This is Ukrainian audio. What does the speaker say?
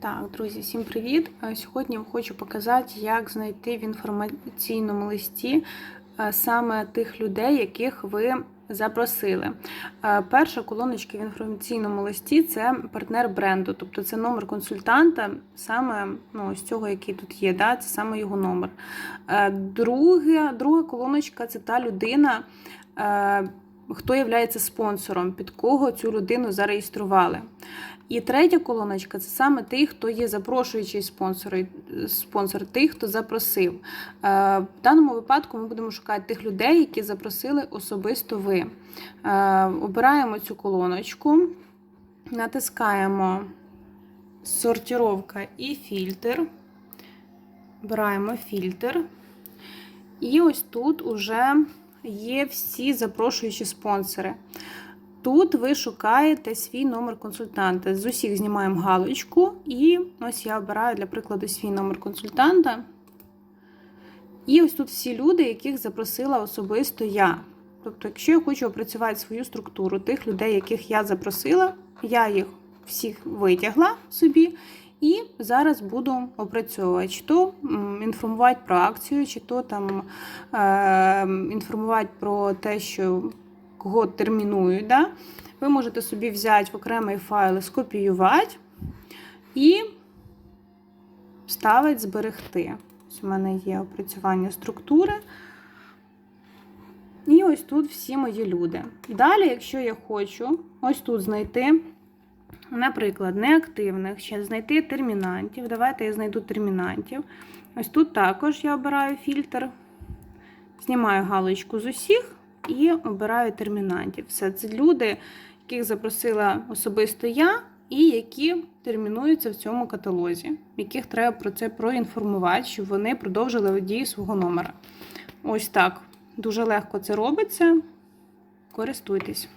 Так, друзі, всім привіт! Е, Сьогодні я хочу показати, як знайти в інформаційному листі е, саме тих людей, яких ви запросили. Е, Перша колоночка в інформаційному листі це партнер бренду, тобто це номер консультанта, саме ну, з цього, який тут є, да, це саме його номер. Друга, друга колоночка це та людина. Е, Хто є спонсором, під кого цю людину зареєстрували. І третя колоночка це саме той, хто є запрошуючий спонсор, спонсор тих, хто запросив. Е, В даному випадку ми будемо шукати тих людей, які запросили особисто ви. Е, Обираємо цю колоночку, натискаємо сортировка і фільтр. Обираємо фільтр. І ось тут уже є всі запрошуючі спонсори. Тут ви шукаєте свій номер консультанта. З усіх знімаємо галочку, і ось я обираю, для прикладу, свій номер консультанта. І ось тут всі люди, яких запросила особисто я. Тобто, якщо я хочу опрацювати свою структуру тих людей, яких я запросила, я їх всіх витягла собі. І зараз буду опрацьовувати, чи то інформувати про акцію, чи то там е, інформувати про те, що кого термінують. Да? Ви можете собі взяти в окремий файл, скопіювати і вставити, зберегти. Ось у мене є опрацювання структури. І ось тут всі мої люди. Далі, якщо я хочу, ось тут знайти, наприклад, неактивних, ще знайти термінантів. Давайте я знайду термінантів. Ось тут також я обираю фільтр, знімаю галочку з усіх і обираю термінантів. Все це люди, яких запросила особисто я, і які термінуються в цьому каталозі, яких треба про це проінформувати, щоб вони продовжили дію свого номера. Ось так. Дуже легко це робиться. Користуйтесь.